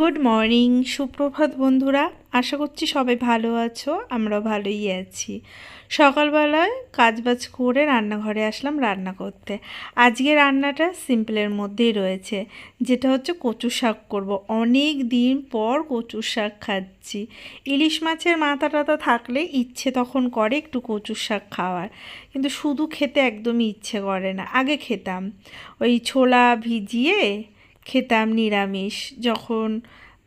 Good morning সুপ্রভাত বন্ধুরা। আশা করছি সবাই ভালো আছো আমরা ভালোই আছি। সকালবেলায় কাজবাজ করে রান্নাঘরে আসলাম রান্না করতে। আজকে রান্নাটা সিম্পলের মধ্যেই রয়েছে, যেটা হচ্ছে কচু শাক করব। অনেক দিন পর কচু শাক খাচ্ছি। ইলিশ মাছের মাথা টাথা থাকলে ইচ্ছে তখন করে একটু কচু শাক খাওয়ার, কিন্তু শুধু খেতে একদমই ইচ্ছে করে না। আগে খেতাম। ওই ছোলা ভিজিয়ে খেতাম নিরামিষ। যখন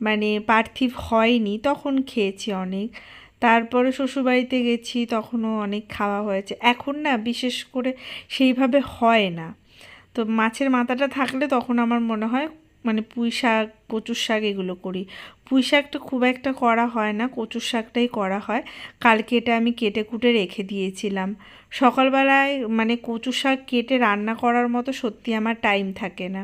মানে পার্থিব হয়নি, তখন খেয়েছি অনেক। তারপরে শ্বশুরবাড়িতে গেছি, তখনও অনেক খাওয়া হয়েছে। এখন না, বিশেষ করে সেইভাবে হয় না। তো মাছের মাথাটা থাকলে তখন আমার মনে হয় মানে পুঁই শাক, কচুর শাক এগুলো করি। পুঁই শাকটা খুব একটা করা হয় না, কচুর শাকটাই করা হয়। কালকে এটা আমি কেটে কুটে রেখে দিয়েছিলাম। সকালবেলায় মানে কচু শাক কেটে রান্না করার মতো সত্যি আমার টাইম থাকে না।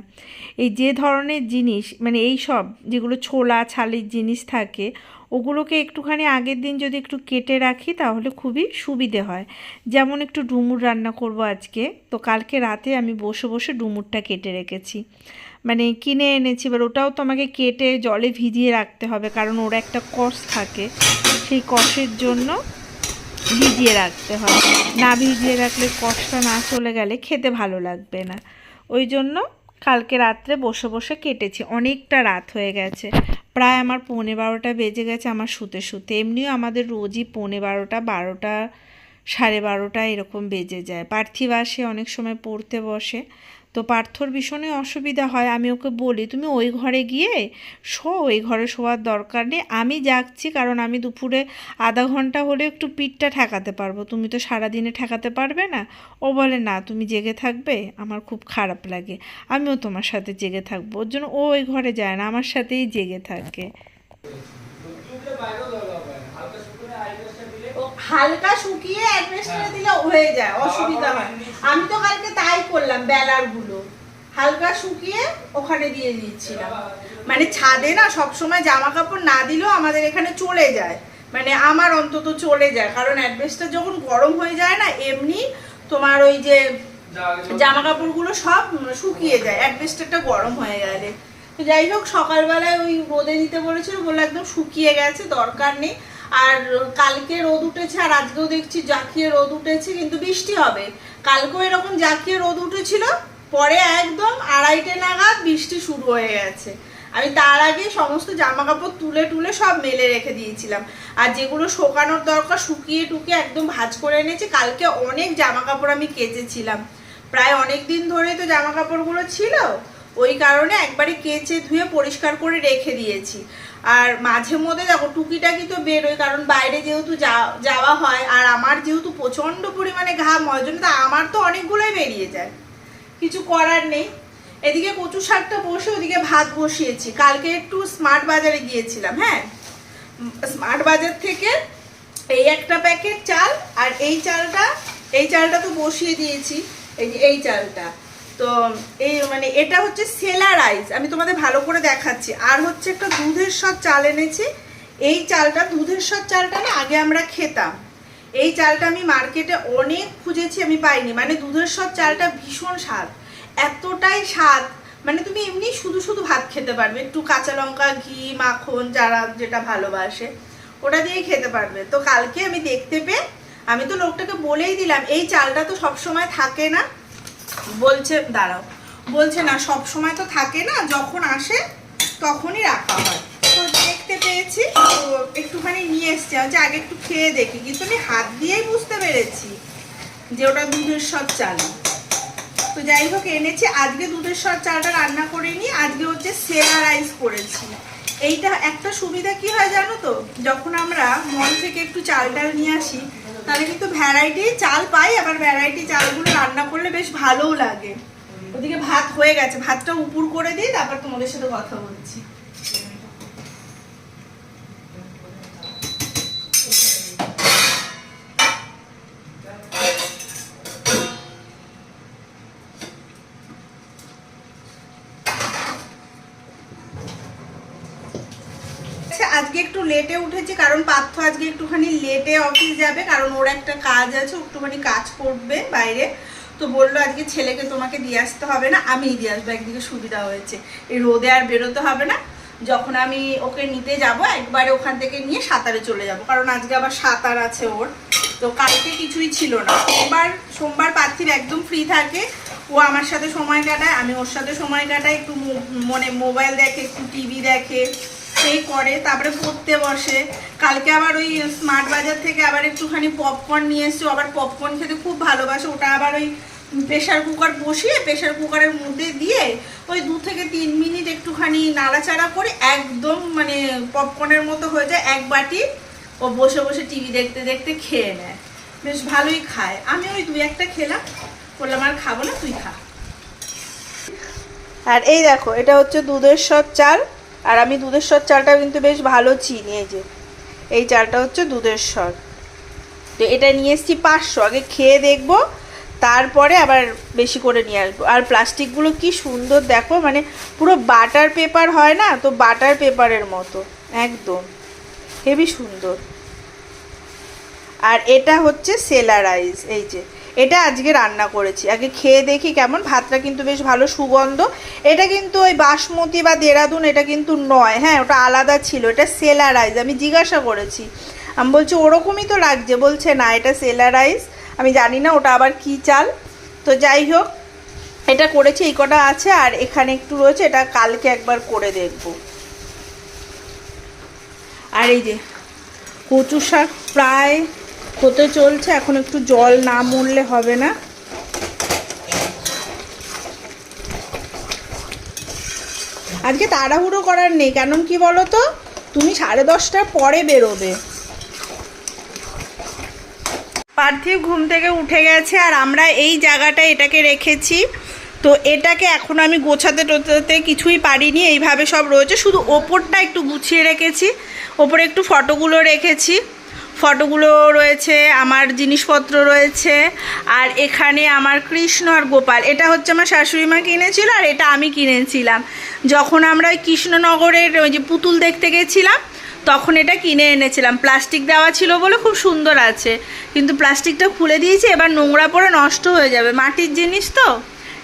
এই যে ধরনের জিনিস মানে এই সব যেগুলো ছোলা, ছালির জিনিস থাকে, ওগুলোকে একটুখানি আগের দিন যদি একটু কেটে রাখি তাহলে খুবই সুবিধে হয়। যেমন একটু ডুমুর রান্না করব আজকে, তো কালকে রাতে আমি বসে বসে ডুমুরটা কেটে রেখেছি। মানে কিনে এনেছি, এবার ওটাও তো আমাকে কেটে জলে ভিজিয়ে রাখতে হবে, কারণ ওর একটা কষ থাকে। সেই কষের জন্য ভিজিয়ে রাখতে হয়। না ভিজিয়ে রাখলে কষটা না চলে গেলে খেতে ভালো লাগবে না। ওই জন্য কালকে রাত্রে বসে বসে কেটেছি, অনেকটা রাত হয়ে গেছে। প্রায় আমার পৌনে বারোটা বেজে গেছে আমার শুতে শুতে। এমনিও আমাদের রোজই পৌনে বারোটা বারোটা সাড়ে বারোটা এরকম বেজে যায়। পার্থিব আসে, অনেক সময় পড়তে বসে। তো পার্থর ভীষণই অসুবিধা হয়, আমি ওকে বলি, তুমি ওই ঘরে গিয়ে শো ওই ঘরে শোয়ার দরকার নেই। আমি যাচ্ছি কারণ আমি দুপুরে আধা ঘণ্টা হলে একটু পিঠটা ঠেকাতে পারব। তুমি তো সারাদিনে ঠেকাতে পারবে না? ও বলে, না, তুমি জেগে থাকবে, আমার খুব খারাপ লাগে। আমিও তোমার সাথে জেগে থাকব। ওর জন্য ও ওই ঘরে যায় না, আমার সাথেই জেগে থাকে। হালকা শুকিয়ে অ্যাডভেস্টারে দিলে হয়ে যায় অসুবিধা হয়। আমি তো কালকে তাই করলাম বেলারগুলো হালকা শুকিয়ে ওখানে দিয়ে দিচ্ছিলাম। মানে ছাদে না সব সময় জামা কাপড় না দিলেও আমাদের এখানে চলে যায়। মানে আমার অন্তত চলে যায়। কারণ অ্যাডভেস্টার যখন গরম হয়ে যায় না এমনি তোমার ওই যে জামা কাপড়গুলো সব শুকিয়ে যায়। অ্যাডভেস্টারটা গরম হয়ে গেলে। তো যাই হোক সকালবেলায় ওই রোদে দিতে বলেছিল বলে একদম শুকিয়ে গেছে দরকার নেই। আর কালকে রোদ উঠেছে, আর আজকেও দেখছি জাকিয়ে রোদ উঠেছে, কিন্তু বৃষ্টি হবে। কালকেও এরকম জাকিয়ে রোদ উঠেছিল, পরে একদম আড়াইটে নাগাদ বৃষ্টি শুরু হয়ে গেছে। আমি তার আগে সমস্ত জামা কাপড় তুলে টুলে সব মেলে রেখে দিয়েছিলাম। আর যেগুলো শোকানোর দরকার, শুকিয়ে টুকিয়ে একদম ভাজ করে এনেছি। কালকে অনেক জামা কাপড় আমি কেচেছিলাম। প্রায় অনেক দিন ধরে তো জামা কাপড়গুলো ছিল। ওই কারণে একবারে কেচে ধুয়ে পরিষ্কার করে রেখে দিয়েছি। আর মাঝে মধ্যে দেখো, টুকিটাকি তো বেরোয়, কারণ বাইরে যেহেতু যাওয়া হয়, আর আমার যেহেতু প্রচণ্ড পরিমাণে ঘাম হয় জন্য তো আমার তো অনেকগুলোই বেরিয়ে যায়। কিছু করার নেই। এদিকে কচু শাকটা বসে ওদিকে ভাত বসিয়েছি। কালকে একটু স্মার্ট বাজারে গিয়েছিলাম হ্যাঁ? স্মার্ট বাজার থেকে এই একটা প্যাকেট চাল, আর এই চালটা এই চালটা তো বসিয়ে দিয়েছি। এই এই চালটা। তো এই মানে এটা হচ্ছে সেলা রাইস। আমি তোমাদের ভালো করে দেখাচ্ছি। আর হচ্ছে একটা দুধের সব চাল এনেছি। এই চালটা, দুধের সব চালটা না আগে আমরা খেতাম। এই চালটা আমি মার্কেটে অনেক খুঁজেছি, আমি পাইনি। মানে দুধের সব চালটা ভীষণ স্বাদ। এতটাই স্বাদ। মানে তুমি এমনি শুধু শুধু ভাত খেতে পারবে। একটু কাঁচা লঙ্কা, ঘি, মাখন, যারা যেটা ভালোবাসে, ওটা দিয়েই খেতে পারবে। তো কালকে আমি দেখতে পেয়ে, আমি তো লোকটাকে বলেই দিলাম, এই চালটা তো সব সময় থাকে না। বলছে, দাঁড়াও। বলছে, না, সব সময় তো থাকে না, যখন আসে তখনই রাখা হয়। তো দেখতে পেয়েছি, তো একটুখানি নিয়ে এসছি। হচ্ছে আগে একটু খেয়ে দেখি। কিন্তু আমি হাত দিয়েই বুঝতে পেরেছি যে ওটা দুধের সব চাল। তো যাই হোক, এনেছি। আজকে দুধের সর চালটা রান্না করে নিই। আজকে হচ্ছে সেরা রাইস করেছি। এইটা একটা সুবিধা কি হয় জানো তো? যখন আমরা মল থেকে একটু চাল ডাল নিয়ে আসি তাহলে কিন্তু ভ্যারাইটি চাল পাই, আবার ভ্যারাইটি চালগুলো রান্না করলে বেশ ভালোও লাগে। ওদিকে ভাত হয়ে গেছে, ভাতটা উপুর করে দিই, তারপর তোমাদের সাথে কথা বলছি। কারণ পার্থ আজকে একটুখানি লেটে অফিস যাবে, কারণ ওর একটা কাজ আছে একটুখানি কাজ করবে বাইরে। তো বলল আজকে ছেলেকে তোমাকে দিয়ে আসতে হবে না, আমিই দিয়ে আসব, একদিকে সুবিধা হয়েছে। এই রোদে আর বেরোতে হবে না। যখন আমি ওকে নিতে যাব, একবারে ওখান থেকে নিয়ে সাঁতারে চলে যাব, কারণ আজকে আবার সাঁতার আছে ওর। তো কালকে কিছুই ছিল না। সোমবার সোমবার পার্থিব একদম ফ্রি থাকে। ও আমার সাথে সময় কাটায়, আমি ওর সাথে সময় কাটাই, একটু মানে মোবাইল দেখে, একটু টিভি দেখে। সেই করে, তারপরে পড়তে বসে। কালকে আবার ওই স্মার্ট বাজার থেকে আবার একটুখানি পপকর্ন নিয়ে এসছে। আবার পপকর্ন খেতে খুব ভালোবাসে। ওটা আবার ওই প্রেশার কুকার বসিয়ে প্রেশার কুকারের মধ্যে দিয়ে ওই দু থেকে তিন মিনিট একটুখানি নাড়াচাড়া করে একদম মানে পপকর্নের মতো হয়ে যায়। এক বাটি ও বসে বসে টিভি দেখতে দেখতে খেয়ে নেয়। বেশ ভালোই খায়। আমি ওই দুই একটা খেলাম। বললাম, আর খাব না, তুই খা। আর এই দেখো, এটা হচ্ছে দুধের সব চাল আর আমি দুধের স্বর চালটা কিন্তু বেশ ভালো চিনি, এই যে। এই চালটা হচ্ছে দুধের স্বর তো এটা নিয়ে এসেছি পাঁচশো। আগে খেয়ে দেখব, তারপরে আবার বেশি করে নিয়ে আসব। আর প্লাস্টিকগুলো কি সুন্দর দেখো মানে পুরো বাটার পেপার হয় না? তো বাটার পেপারের মতো, একদম। হেভি সুন্দর। আর এটা হচ্ছে সেলা রাইস এই যে। এটা আজকে রান্না করেছি। আগে খেয়ে দেখি কেমন, ভাতটা কিন্তু বেশ ভালো সুগন্ধ। এটা কিন্তু ওই বাসমতি বা দেরাদুন এটা কিন্তু নয় হ্যাঁ ওটা আলাদা ছিল, এটা সেলা রাইস আমি জিজ্ঞাসা করেছি। আমি বলছি, ওরকমই তো লাগছে। বলছে, না, এটা সেলা রাইস আমি জানি না ওটা আবার কি চাল। তো যাই হোক, এটা করেছি, এই কটা আছে, আর এখানে একটু রয়েছে, এটা কালকে একবার করে দেখব। আর এই যে কচু শাক প্রায় হতে চলছে, এখন একটু জল না মরলে হবে না। আজকে তাড়াহুড়ো করার নেই, কারণ কি বলো তো তুমি সাড়ে দশটার পরে বেরোবে। পার্থিব ঘুম থেকে উঠে গেছে, আর আমরা এই জায়গাটা এটাকে রেখেছি। তো এটাকে এখন আমি গোছাতে টোছাতে কিছুই পারিনি, এইভাবে সব রয়েছে। শুধু ওপরটা একটু গুছিয়ে রেখেছি, ওপরে একটু ফটোগুলো রেখেছি। ফটোগুলো রয়েছে, আমার জিনিসপত্র রয়েছে, আর এখানে আমার কৃষ্ণ আর গোপাল। এটা হচ্ছে আমার শাশুড়ি মা কিনেছিল আর এটা আমি কিনেছিলাম। যখন আমরা কৃষ্ণনগরের ওই যে পুতুল দেখতে গেছিলাম, তখন এটা কিনে এনেছিলাম। প্লাস্টিক দেওয়া ছিল বলে খুব সুন্দর আছে, কিন্তু প্লাস্টিকটা খুলে দিয়েছি, এবার নোংরা পড়ে নষ্ট হয়ে যাবে। মাটির জিনিস তো।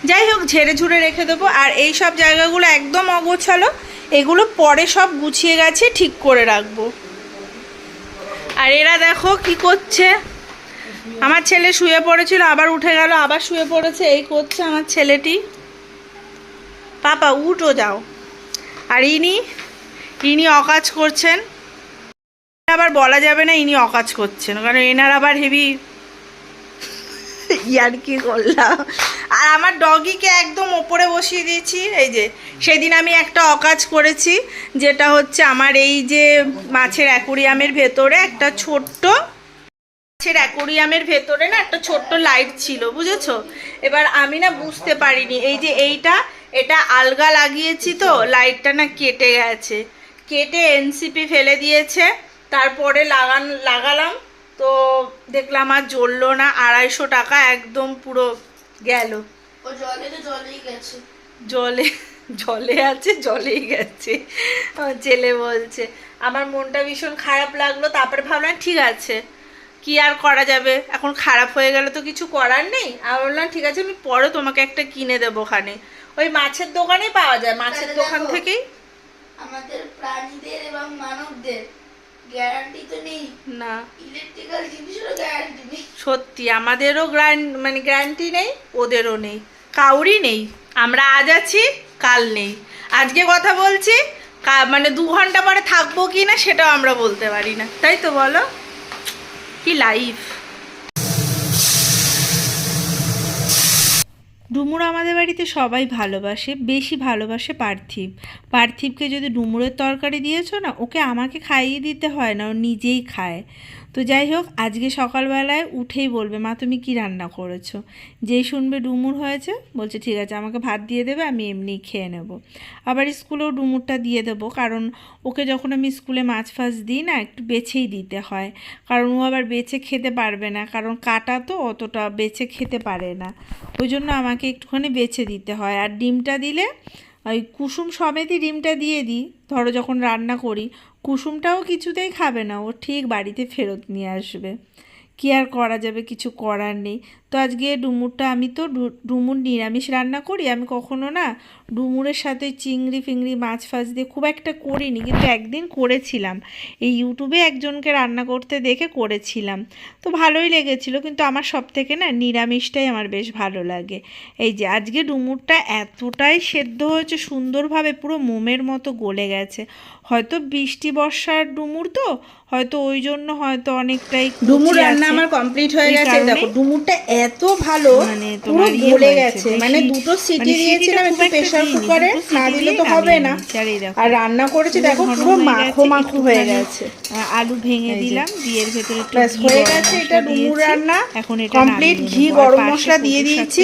যাই হোক, ঝেড়ে ঝুড়ে রেখে দেবো। আর এই সব জায়গাগুলো একদম অগোছালো। এগুলো পরে সব গুছিয়ে গেছে ঠিক করে রাখব। আর এরা দেখো কি করছে? আমার ছেলে শুয়ে পড়েছিল, আবার উঠে গেল, আবার শুয়ে পড়েছে, এই করছে আমার ছেলেটি। পাপা, উঠো যাও। আর ইনি ইনি অকাজ করছেন। আবার বলা যাবে না ইনি অকাজ করছেন, কারণ এনার আবার হেভি ইয়ার কি করলাম। আর আমার ডগিকে একদম ওপরে বসিয়ে দিয়েছি। এই যে, সেদিন আমি একটা অকাজ করেছি, যেটা হচ্ছে আমার এই যে মাছের অ্যাকুরিয়ামের ভেতরে একটা ছোট্ট, মাছের অ্যাকুরিয়ামের ভেতরে না একটা ছোট্ট লাইট ছিল, বুঝেছ? এবার আমি না বুঝতে পারিনি। এই যে এইটা, এটা আলগা লাগিয়েছি তো, লাইটটা না কেটে গেছে। কেটে এনসিপি ফেলে দিয়েছে, তারপরে লাগান, লাগালাম। তো দেখলাম আর জ্বললো না আড়াইশো টাকা একদম পুরো গেল। জলে জলে আছে জলেই গেছে আমার ছেলে বলছে। আমার মনটা ভীষণ খারাপ লাগল তারপরে ভাবলাম ঠিক আছে কি আর করা যাবে? এখন খারাপ হয়ে গেলে তো কিছু করার নেই। আর বললাম ঠিক আছে আমি পরে তোমাকে একটা কিনে দেবো ওখানে। ওই মাছের দোকানে পাওয়া যায় মাছের দোকান থেকেই। আমাদের প্রাণীদের এবং মানবদের গ্যারান্টি তো নেই। না। ইলেকট্রিক্যাল জিনিসেরও গ্যারান্টি নেই। সত্যি আমাদেরও মানে গ্যারান্টি নেই ওদেরও নেই। কাউরই নেই। আমরা আজ আছি কাল নেই। আজকে কথা বলছি মানে দু ঘণ্টা পরে থাকব কি না সেটাও আমরা বলতে পারি না। তাই তো বলো? কি লাইফ ডুমুর আমাদের বাড়িতে সবাই ভালোবাসে, বেশি ভালোবাসে পার্থিব। পার্থিবকে যদি ডুমুরের তরকারি দিয়েছ না, ওকে আমাকে খাইয়ে দিতে হয় না, ও নিজেই খায়। তো যাই হোক, আজকে সকালবেলায় উঠেই বলবে, মা, তুমি কি রান্না করেছ? যেই শুনবে ডুমুর হয়েছে, বলছে, ঠিক আছে, আমাকে ভাত দিয়ে দেবে, আমি এমনি খেয়ে নেব। আবার স্কুলেও ডুমুরটা দিয়ে দেবো, কারণ ওকে যখন আমি স্কুলে মাছ ফাছ দিই না, একটু বেছেই দিতে হয়। কারণ ও আবার বেছে খেতে পারবে না, কারণ কাটা তো অতটা বেছে খেতে পারে না। ওই জন্য আমাকে একটুখানি বেছে দিতে হয়। আর ডিমটা দিলে, ওই কুসুম সমেতই ডিমটা দিয়ে দিই। ধরো, যখন রান্না করি কুসুমটাও কিছুতেই খাবে না, ও ঠিক বাড়িতে ফেরত নিয়ে আসবে। কি আর করা যাবে, কিছু করার নেই। তো আজকে ডুমুরটা আমি তো ডুমুর নিরামিষ রান্না করি, আমি কখনো না ডুমুরের সাথে চিংড়ি ফিংড়ি মাছ ফাছ দিয়ে খুব একটা করিনি কিন্তু একদিন করেছিলাম। এই ইউটিউবে একজনকে রান্না করতে দেখে করেছিলাম। তো ভালোই লেগেছিল কিন্তু আমার সব থেকে না নিরামিষটাই আমার বেশ ভালো লাগে। এই যে আজকে ডুমুরটা এতটাই সেদ্ধ হয়েছে সুন্দরভাবে পুরো মোমের মতো গলে গেছে। হয়তো বৃষ্টি বর্ষার ডুমুর তো হয়তো ওই জন্য হয়তো অনেকটাই ডুমুর রান্না আমার কমপ্লিট হয়ে গেছে। দেখো ডুমুরটা এত ভালো মানে পুরো তোমার ইয়ে গলে গেছে। মানে দুটো সিটি মানে দিয়েছিলাম একটু খুব কুকারে না দিলে তো হবে না। আর রান্না করেছি দেখো পুরো মাখো মাখো হয়ে গেছে। আলু ভেঙে দিলাম দিয়ে ভেতরে হয়ে গেছে এটা ডুমুর রান্না। এখন এটা কমপ্লিট ঘি গরম মশলা দিয়ে দিয়েছি।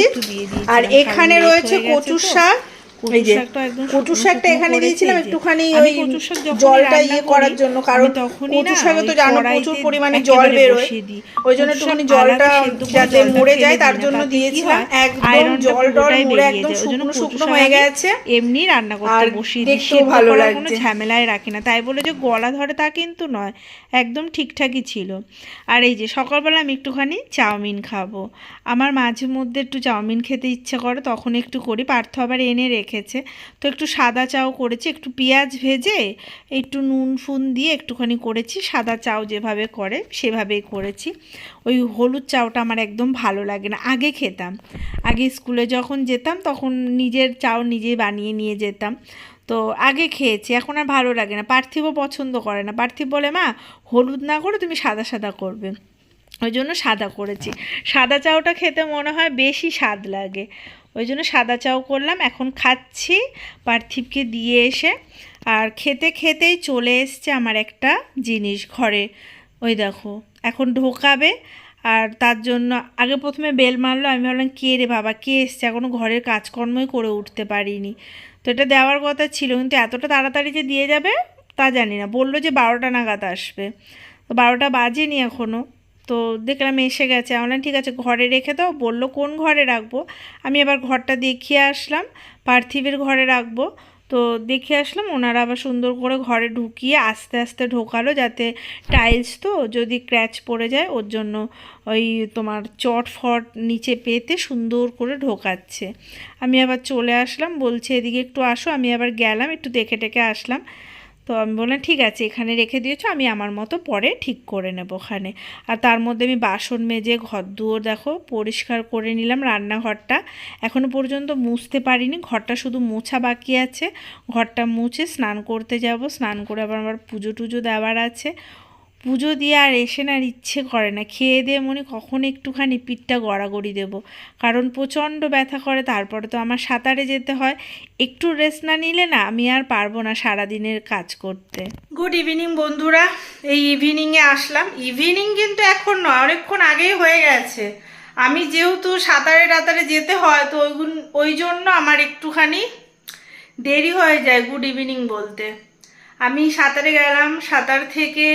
আর এখানে রয়েছে কচুর শাক। যে শাকটা এখানে দিয়েছিলাম একটুখানি ওই জলটা ইয়ে করার জন্য কারণ কচুর শাকে তো জানো প্রচুর পরিমাণে জল বেরোয় ওই জন্য একটুখানি জলটা যাতে মরে যায় তার জন্য দিয়েছিলাম একদম জল টল মরে একদম শুকনো শুকনো হয়ে গেছে। এমনি রান্না করতে বসিয়ে দিই। ভালো করার কোনো ঝামেলায় রাখি না। তাই বলে যে গলা ধরে তা কিন্তু নয় একদম ঠিকঠাকই ছিল। আর এই যে সকালবেলা আমি একটুখানি চাউমিন খাব। আমার মাঝে মধ্যে একটু চাউমিন খেতে ইচ্ছে করে তখন একটু করি পার্থ আবার এনে রেখেছে। তো একটু সাদা চাও করেছি, একটু পেঁয়াজ ভেজে, একটু নুন ফুন দিয়ে একটুখানি করেছি, সাদা চাও যেভাবে করে সেভাবেই করেছি। ওই হলুদ চাউটা আমার একদম ভালো লাগে না, আগে খেতাম। আগে স্কুলে যখন যেতাম তখন নিজের চাও নিজেই বানিয়ে নিয়ে যেতাম। তো আগে খেয়েছি, এখন আর ভালো লাগে না, পার্থিবও পছন্দ করে না। পার্থিব বলে, মা, হলুদ না করে তুমি সাদা সাদা করবে। ওই জন্য সাদা করেছি। সাদা চাউটা খেতে মনে হয় বেশি স্বাদ লাগে। ওই জন্য সাদা চাও করলাম, এখন খাচ্ছি। পার্থিবকে দিয়ে এসে। আর খেতে খেতেই চলে এসছে আমার একটা জিনিস ঘরে। ওই দেখো, এখন ঢোকাবে। আর তার জন্য আগে প্রথমে বেল মারলো, আমি ভাবলাম, কে রে বাবা, কে এসছে? এখনও ঘরের কাজকর্মই করে উঠতে পারিনি। তো এটা দেওয়ার কথা ছিল, কিন্তু এতটা তাড়াতাড়ি যে দিয়ে যাবে, তা জানি না। বলল যে বারোটা নাগাদ আসবে। তো বারোটা বাজেনি এখনও তো দেখলাম এসে গেছে। আমরা ঠিক আছে, ঘরে রেখে দাও। বলল, কোন ঘরে রাখব? আমি এবার ঘরটা দেখিয়ে আসলাম। পার্থিবের ঘরে রাখব। তো দেখে আসলাম, ওনারা আবার সুন্দর করে ঘরে ঢুকিয়ে আস্তে আস্তে ঢোকালো যাতে টাইলস তো যদি ক্র্যাচ পড়ে যায়, ওর জন্য ওই তোমার চট ফট নিচে পেতে সুন্দর করে ঢোকাচ্ছে। আমি আবার চলে আসলাম, বলছে, এদিকে একটু আসো। আমি আবার গেলাম, একটু দেখে টেকে আসলাম। তো আমি বললাম, ঠিক আছে, এখানে রেখে দিয়েছ, আমি আমার মতো পরে ঠিক করে নেব ওখানে। আর তার মধ্যে আমি বাসন মেজে ঘর দুয়ার দেখো পরিষ্কার করে নিলাম রান্নাঘরটা। এখনও পর্যন্ত মুছতে পারিনি, ঘরটা শুধু মোছা বাকি আছে। ঘরটা মুছে স্নান করতে যাব, স্নান করে আবার আমার পুজো টুজো দেওয়ার আছে। পুজো দিয়ে আর এসে না ইচ্ছে করে না। খেয়ে দিয়ে মনে কখন একটুখানি পিঠটা গড়াগড়ি দেব। কারণ প্রচণ্ড ব্যথা করে, তারপরে তো আমার সাঁতারে যেতে হয়। একটু রেস্ট না নিলে না আমি আর পারব না সারাদিনের কাজ করতে। গুড ইভিনিং বন্ধুরা, এই ইভিনিংয়ে আসলাম। ইভিনিং কিন্তু এখন নয়, অনেকক্ষণ আগেই হয়ে গেছে। আমি যেহেতু সাঁতারে টাতারে যেতে হয়, তো ওই ওই জন্য আমার একটুখানি দেরি হয়ে যায় গুড ইভিনিং বলতে। আমি সাঁতারে গেলাম, সাঁতার থেকে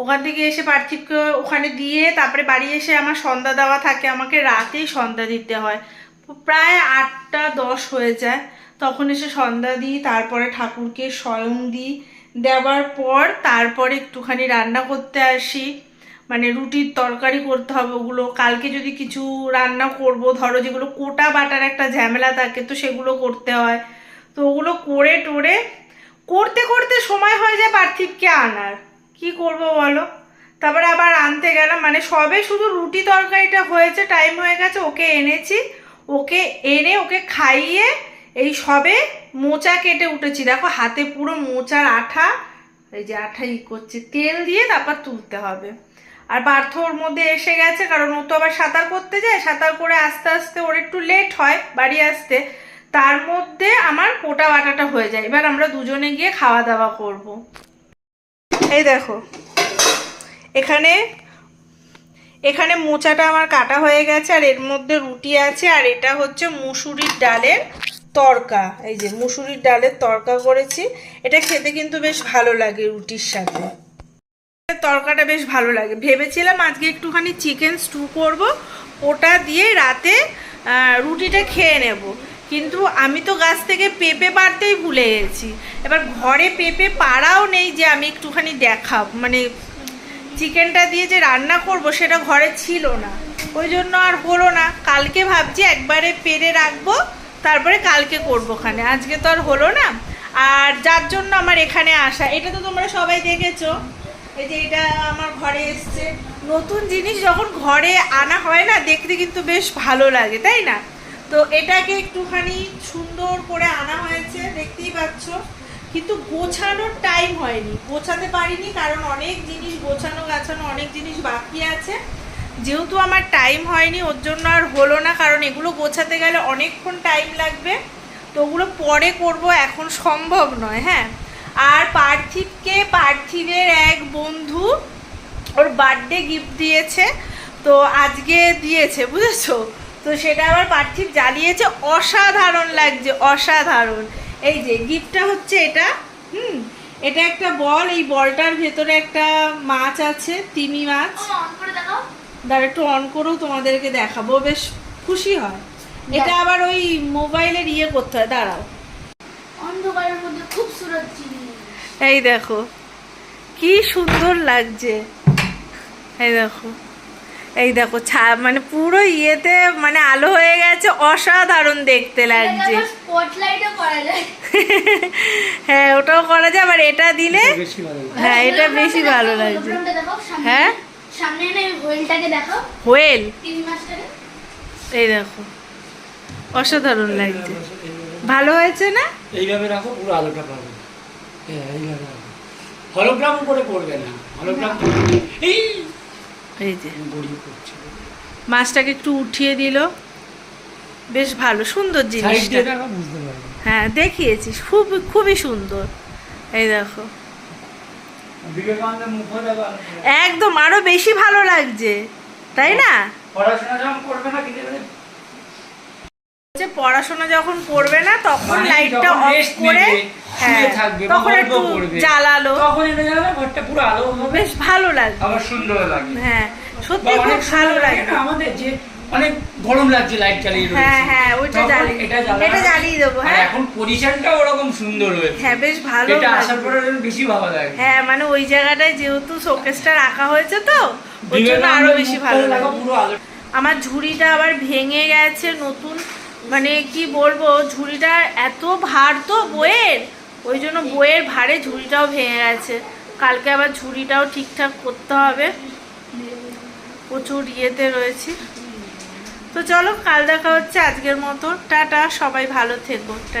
ওখান থেকে এসে পার্থিবকে ওখানে দিয়ে তারপরে বাড়ি এসে আমার সন্ধ্যা দেওয়া থাকে, আমাকে রাতেই সন্ধ্যা দিতে হয়। প্রায় আটটা দশ হয়ে যায়। তখন এসে সন্ধ্যা দিই, তারপরে ঠাকুরকে স্বয়ং দিই। দেওয়ার পর তারপরে একটুখানি রান্না করতে আসি। মানে রুটির তরকারি করতে হবে ওগুলো। কালকে যদি কিছু রান্না করব, ধরো যেগুলো কোটা বাটার একটা ঝামেলা থাকে, তো সেগুলো করতে হয়। তো ওগুলো করে টোরে, করতে করতে সময় হয়ে যায় পার্থিবকে আনার। কি করব বলো? তারপরে আবার আনতে গেলাম। মানে সবে শুধু রুটি তরকারিটা হয়েছে টাইম হয়ে গেছে, ওকে এনেছি। ওকে এনে ওকে খাইয়ে এই সবে মোচা কেটে উঠেছি। দেখো হাতে পুরো মোচার আঠা, এই যে আঠা ই করছে, তেল দিয়ে তারপর তুলতে হবে। আর পার্থ ওর মধ্যে এসে গেছে, কারণ ও তো আবার সাঁতার করতে যায়, সাঁতার করে আস্তে আস্তে ওর একটু লেট হয় বাড়ি আসতে। তার মধ্যে আমার কোটা বাটাটা হয়ে যায়। এবার আমরা দুজনে গিয়ে খাওয়া দাওয়া করব। এই দেখো। এখানে এখানে মোচাটা আমার কাটা হয়ে গেছে, আর এর মধ্যে রুটি আছে, আর এটা হচ্ছে মুসুরির ডালের তরকা। এই যে মুসুরির ডালের তরকা করেছি। এটা খেতে কিন্তু বেশ ভালো লাগে রুটির সাথে। তরকাটা বেশ ভালো লাগে। ভেবেছিলাম আজকে একটুখানি চিকেন স্টু করব। ওটা দিয়ে রাতে রুটিটা খেয়ে নেব। কিন্তু আমি তো গাছ থেকে পেঁপে পাড়তেই ভুলে গেছি। এবার ঘরে পেঁপে পাড়াও নেই যে আমি একটুখানি দেখাব। মানে চিকেনটা দিয়ে যে রান্না করব সেটা ঘরে ছিল না। ওই জন্য আর হলো না। কালকে ভাবছি একবারে পেরে রাখব, তারপরে কালকে করব ওখানে। আজকে তো আর হলো না। আর যার জন্য আমার এখানে আসা। এটা তো তোমরা সবাই দেখেছ। এই যে এটা আমার ঘরে এসছে। নতুন জিনিস যখন ঘরে আনা হয় না, দেখতে কিন্তু বেশ ভালো লাগে, তাই না? তো এটাকে একটুখানি সুন্দর করে আনা হয়েছে, দেখতেই পাচ্ছ। কিন্তু গোছানোর টাইম হয়নি। গোছাতে পারিনি কারণ অনেক জিনিস গোছানো, গাছানো, অনেক জিনিস বাকি আছে। যেহেতু আমার টাইম হয়নি, ওর জন্য আর হলো না, কারণ এগুলো গোছাতে গেলে অনেকক্ষণ টাইম লাগবে। তো ওগুলো পরে করব, এখন সম্ভব নয় হ্যাঁ। আর পার্থিবকে, পার্থিবের এক বন্ধু ওর বার্থডে গিফট দিয়েছে। তো আজকে দিয়েছে, বুঝেছ? তো সেটা আবার পার্থিব জ্বালিয়েছে অসাধারণ লাগছে অসাধারণ। এই যে গিফটটা হচ্ছে এটা হুম? এটা একটা বল এই বলটার ভেতরে একটা মাছ আছে তিমি মাছ। অন করে দেখাও। দাঁড়া একটু অন করেও তোমাদেরকে দেখাবো বেশ খুশি হয়। এটা আবার ওই মোবাইলের ইয়ে করতে হয় দাঁড়াও। অন্ধকারের মধ্যে খুব জিনিস। এই দেখো কি সুন্দর লাগছে। এই দেখো। এই দেখো ছা মানে পুরো ইয়েতে মানে আলো হয়ে গেছে অসাধারণ দেখতে লাগছে। হ্যাঁ ওটাও করা যায় আবার এটা দিলে হ্যাঁ এটা বেশি ভালো লাগছে। হ্যাঁ? হোয়েলটাকে দেখাও হোয়েল এই দেখো অসাধারণ লাগছে। ভালো হয়েছে না? এইভাবে রাখো পুরো আলোটা পাবে। হ্যাঁ এইভাবে হলোগ্রাম করে করবে না হলোগ্রাম এই! এই যে। গড়িয়ে পড়ছে মাছটাকে একটু উঠিয়ে দিল। বেশ ভালো সুন্দর জিনিসটা। হ্যাঁ দেখিয়েছি খুব খুবই সুন্দর। এই দেখো। একদম আরও বেশি ভালো লাগছে তাই না? পড়াশোনা যখন করবে না তখন মানে লাইটটা অফ করে শুয়ে থাকবে তখন একটু জ্বালালো। তখন এটা ঘরটা পুরো আলো বেশ ভালো লাগবে আবার সুন্দর লাগে। হ্যাঁ সত্যি খুব ভালো লাগে লাগে। আমাদের যে অনেক গরম লাগছে লাইট জ্বালিয়ে হ্যাঁ, হ্যাঁ, ওইটা জ্বালিয়ে- এটা এটা জ্বালিয়ে দেবো, হ্যাঁ। এখন পজিশনটা ওরকম সুন্দর হয়েছে। হ্যাঁ বেশ ভালো এটা আসার পরে বেশি ভালো লাগে। হ্যাঁ মানে ওই জায়গাটায় যেহেতু শোকেসটা রাখা হয়েছে তো ওই জন্য আরও বেশি ভালো লাগে। আমার ঝুড়িটা আবার ভেঙে গেছে নতুন মানে কি বলব ঝুড়িটা এত ভার তো বইয়ের। ওই জন্য বইয়ের ভারে ঝুড়িটাও ভেঙে গেছে। কালকে আবার ঝুড়িটাও ঠিকঠাক করতে হবে। প্রচুর ইয়েতে রয়েছে। তো চলো, কাল দেখা হচ্ছে আজকের মতো। টাটা, সবাই ভালো থেকো। টাটা।